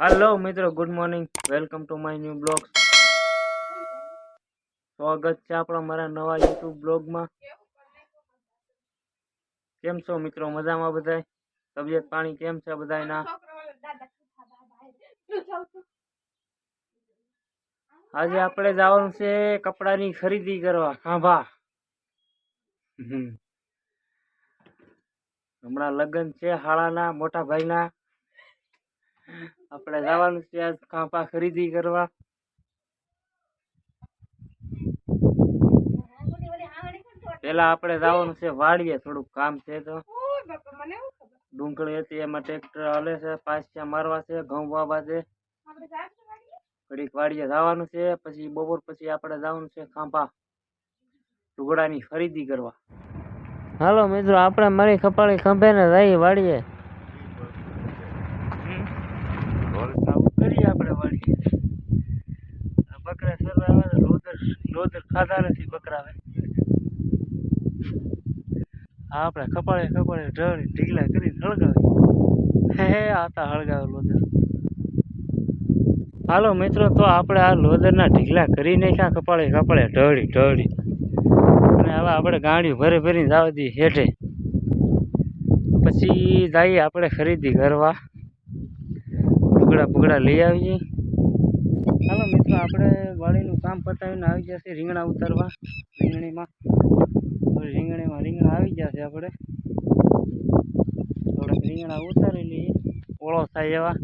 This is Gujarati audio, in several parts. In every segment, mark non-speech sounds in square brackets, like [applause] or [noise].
હેલો મિત્રો. Good morning welcome to my new blog સ્વાગત છે આપણા મારા નવા યુટ્યુબ બ્લોગમાં કેમ છો મિત્રો? મજામાં બધાય? તબિયત પાણી કેમ છે બધાયના? આજે આપણે જવાનું છે કપડાની ખરીદી કરવા. ખાંભા હમ. હમણાં લગ્ન છે હાળાના મોટા ભાઈના આપણે જવાનું છે આજ ખાંભા ખરીદી કરવા. પેલા આપણે જવાનું છે વાડીએ, થોડુંક કામ છે તો. ડુંગળી હતી, એમાં ટ્રેક્ટર હાલે છે, પાછા મારવા છે, ઘઉં વાવવા છે. ઘડીક વાડીએ જવાનું છે, પછી બપોર પછી આપણે જવાનું છે ખાંભા લુગડાની ખરીદી કરવા. હાલો મિત્રો, આપણે મારી ખપાળી ખંભે ને જઈએ વાડીએ આવું કરીએ આપણે વાડીએ આ બકરા સર્વે આવે છે લોદર ખાધા નથી બકરાવે હા, આપણે કપાળે કપાળે ઢળી, ઢીગલા કરી હળગાવી હે આતા હળગાવે લોદર હાલો મિત્રો, તો આપણે આ લોદરના ઢીગલા કરી નાખ્યા કપાળે કપાળે ઢળી ઢળી. અને હવે આપણે ગાડી ભરી ભરીને જવા દઈએ હેઠે. પછી જઈએ આપણે ખરીદી કરવા બગડા બગડા લઈ આવીએ. હાલો મિત્રો, આપણે વાળીનું કામ પતાવીને આવી જશે રીંગણા ઉતારવા. રીંગણીમાં રીંગણીમાં રીંગણા આવી જશે આપણે. થોડાક રીંગણા ઉતારી લઈએ. ઓળો થાય એવા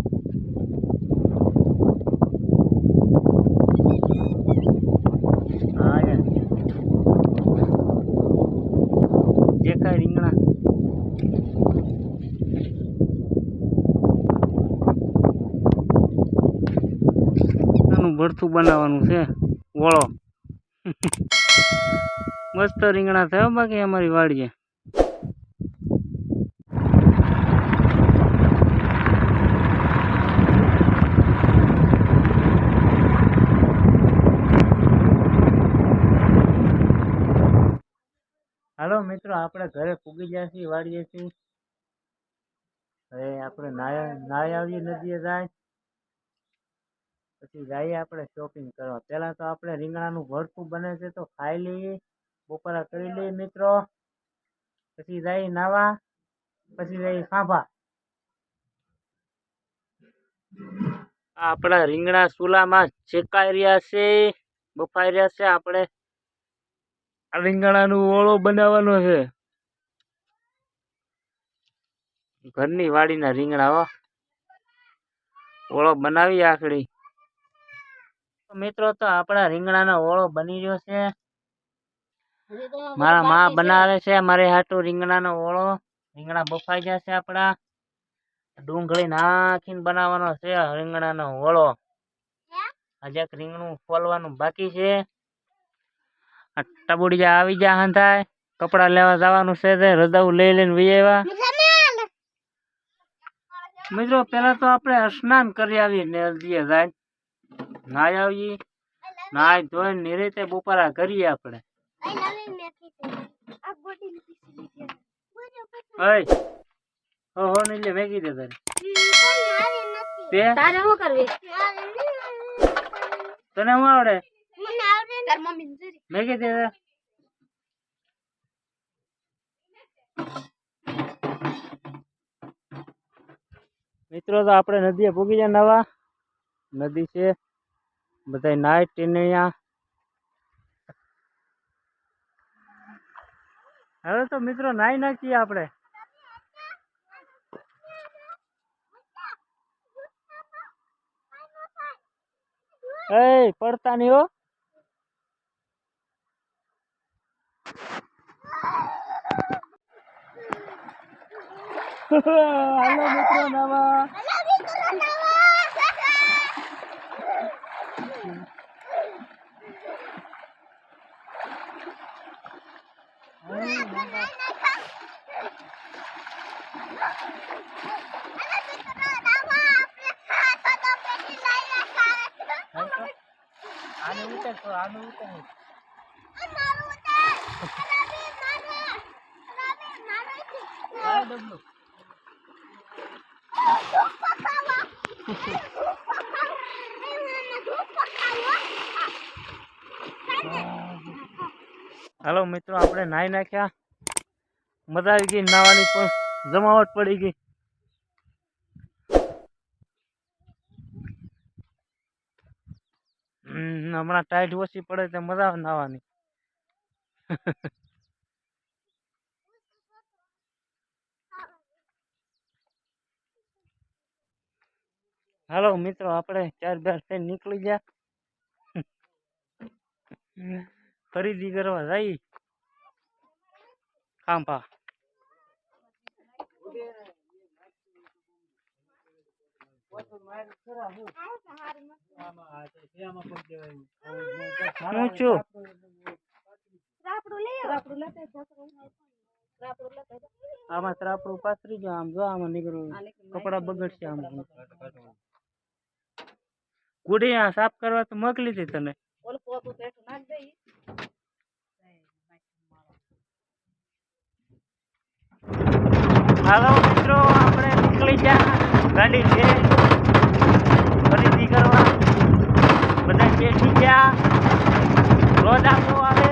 હા અહીંયા દેખાય રીંગણા આનું ભરથું બનાવવાનું છે. વળો. મસ્ત રીંગણા થયો બાકી અમારી વાડીએ. હાલો મિત્રો, આપણે ઘરે પૂગી ગયા છીએ, વાડીએ છીએ. હવે આપણે નાયા નાય આવીએ, નદીએ જાય. પછી જઈએ આપણે શોપિંગ કરવા. પહેલાં તો આપણે રીંગણાનું ભરતું બને છે તો ખાઈ લઈએ, બપોરા કરી લઈએ મિત્રો. પછી જઈએ નાવા, પછી જઈએ સાંભા આપણા રીંગણા ચૂલામાં શેકાઈ રહ્યા છે, બફાઈ રહ્યા છે. આપણે રીંગણાનું ઓળો બનાવવાનો છે. ઘરની વાડીના રીંગણા ઓળો બનાવી આખડી. મિત્રો તો આપણા રીંગણાનો ઓળો બની રહ્યો છે. મારા મા બનાવે છે મારે હાટુ રીંગણાનો ઓળો. રીંગણા બફાઈ ગયા છે આપણા. ડુંગળી નાખીને બનાવવાનો છે રીંગણાનો ઓળો. હજી રીંગણું ફોલવાનું બાકી છે. આ ટબુડિયા આવી ગયા હંધાય કપડા લેવા જવાનું છે તે. રજાઉ લઈ લઈને વી આવ્યા મિત્રો પેલા તો આપણે સ્નાન કરી આવીએ નદીએ જાય. નાઈ આવીએ નાઈ ધોઈને નિરીતે બપોરા કરીએ આપણે. ઓય હો હો ને લે મેગી દે તારે. તે? તારે શું કરવી? તને હું આવડે? તાર મમ્મી ને મેગી દે તારે. મિત્રો તો આપણે નદીએ પૂગી જાય નવા. નદી છે. બધા નાઈટ ટીનિયા. હવે તો મિત્રો નાઈ નાખીએ આપણે. એ પડતા નહીં હો. [laughs] હાલો મિત્રો, નવા. હેલો મિત્રો આપણે નાહી નાખ્યા. મજા આવી ગઈ નાવાની પણ જમાવટ પડી ગઈ. હમણાં ટાઈટ ઓછી પડે તો મજા આવે નાવાની [laughs] હાલો મિત્રો, આપણે ચાર બાર થઈને નીકળી ગયા. [laughs] ખરીદી કરવા જઈ ખાંભા. હું છું આમાં ત્રાપડું પાથરી જો આમ જો આમાં નીકળું. કપડા બગડશે આમ. કુડી આ સાફ કરવા તો મોકલી હતી તને હાલો મિત્રો, આપણે નીકળી ગયા. ગાડી છે. ખરીદી કરવા. બધા બેસી ગયા. રોજ આવતો આવે.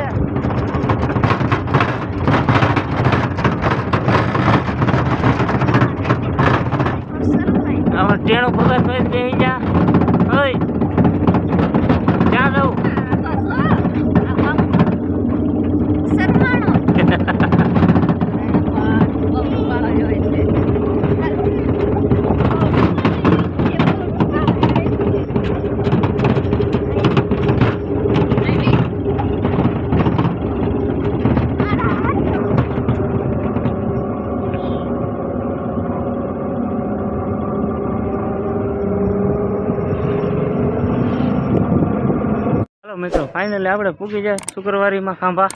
ખબર તો બેસી જા ઓય ક્યાં જવું સરમાણો ચાલો મિત્રો ફાઇનલી આપણે પૂગી જાય શુક્રવારીમાં ખાંભા.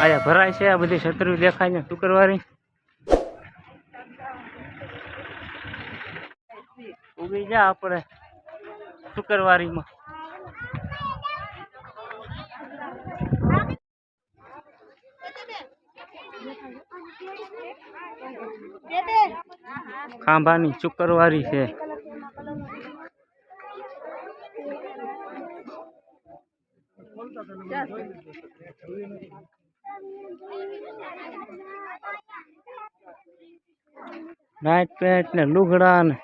આયા ભરાય છે, આ બધી છત્રી દેખાય છે શુક્રવારી. પૂગી જાય આપણે શુક્રવારીમાં. ખાંભાની શુક્રવારી છે. નાઇટ પેન્ટ ને લુગડા ને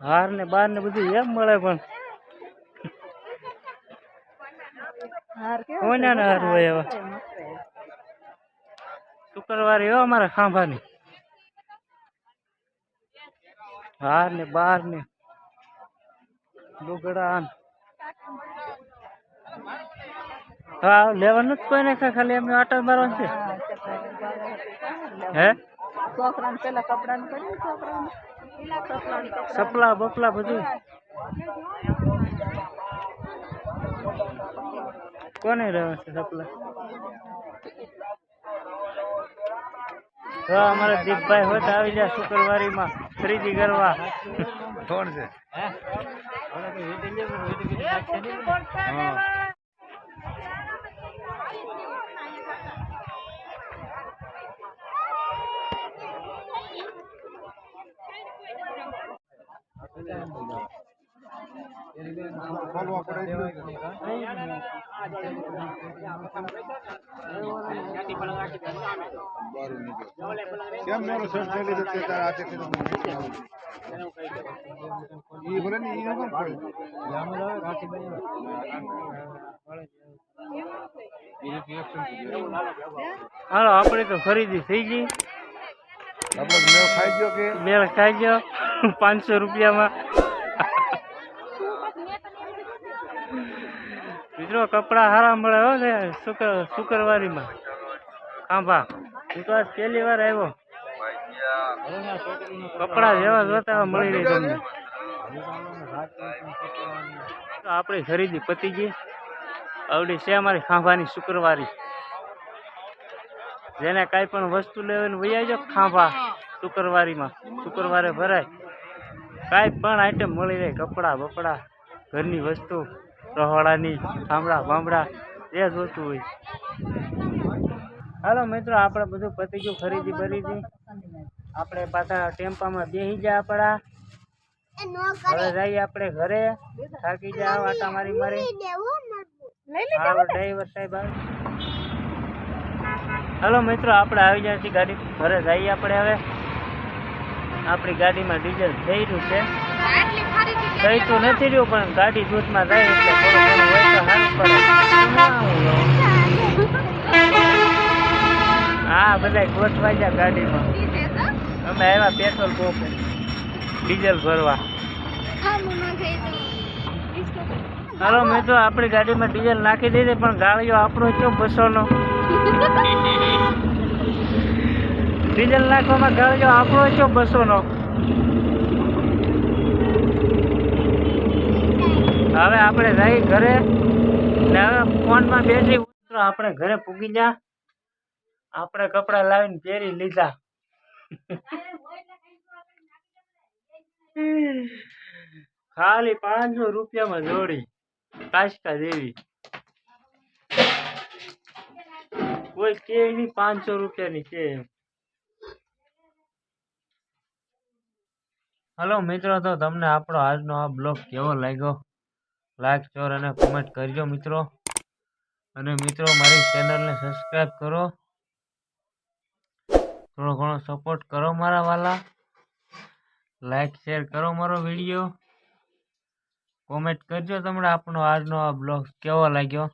હાર ને બાર ને બધું એમ મળે પણ કોના ને હાર હોય એવા? શુક્રવારે એવા અમારા ખાંભાની. હાર ને બાર ને લુગડા ને હા લેવાનું જ કોઈ નહીં ખાલી એમને આટા મારવાનું છે. હે? છોકરાને પેલા કપડાને કર્યું છોકરાને છોકરાને? સપલા બપલા બધું. કોને રહેવા છે સપલા? તો અમારા દીપભાઈ હોત આવી જાય શુક્રવારીમાં ખરીદી કરવા. કોણ છે? હા બોલવા પડે એટલું જ. બારું નીકળે. કેમ. હાલો આપણે તો ખરીદી થઈ ગઈ આપણો મેળ ખાઈ ગયો કે? મેળ ખાઈ ગયો. પાંચસો રૂપિયામાં. મિત્રો, કપડા સારા મળે હો ને શુક્ર, શુક્રવારીમાં. ખાંભા હું તો પહેલી વાર આવ્યો. કપડા જેવા જોતા મળી રહી તમને. આપણી ખરીદી પતી ગઈ. આવડી છે અમારી ખાંભાની શુક્રવારી. જેને કાંઈ પણ વસ્તુ લેવાની વહી જો ખાંભા શુક્રવારીમાં. શુક્રવારે ભરાય. કાંઈ પણ આઈટમ મળી રહે કપડાં બપડા ઘરની વસ્તુ રહોડાની થાંભળા ભાંભળા એ જ વસ્તુ હોય. હાલો મિત્રો આપણે બધું પતી ગયું ખરીદી બરીદી. આપણે પાછા ટેમ્પામાં બેસી જાય આપણા. હવે જઈએ આપણે ઘરે. થાકી જાય આટા મારી. મારી? ડ્રાઈવર સાહેબ આવે. હલો મિત્રો, આપણે આવી જાય છીએ ગાડી ઘરે જઈએ આપણે હવે. આપણી ગાડીમાં ડીઝલ થઈ રહ્યું છે. થઈ તો નથી રહ્યું, પણ ગાડી દૂધમાં જાય એટલે થોડું ઘણું હા બધા ગોઠવાઈ જાય ગાડીમાં. અમે આવ્યા પેટ્રોલ પંપે ડીઝલ ભરવા. હાલો મિત્રો, આપણી ગાડીમાં ડીઝલ નાખી દીધી, પણ ગાળીઓ આપણો કયો બસોનો. ડીઝલ નાખવામાં ગાડીઓ આપણો કયો બસોનો. હવે આપણે જઈ ઘરે હવે ફોનમાં બેસી મિત્રો આપણે ઘરે પૂગી જા. આપણે કપડાં લાવીને પહેરી લીધા. ખાલી પાંચસો રૂપિયામાં જોડી કાશકા જેવી કોઈ કે નહીં પાંચસો રૂપિયાની છે? એમ હલો મિત્રો, તો તમને આપણો આજનો આ બ્લોગ કેવો લાગ્યો? લાઈક શોર અને કોમેન્ટ કરજો મિત્રો. અને મિત્રો, મારી ચેનલને સબસ્ક્રાઈબ કરો. થોડો ઘણો સપોર્ટ કરો મારા વાલા. લાઈક શેર કરો મારો વીડિયો કોમેન્ટ કરજો તમને આપણો આજનો આ બ્લોગ કેવો લાગ્યો?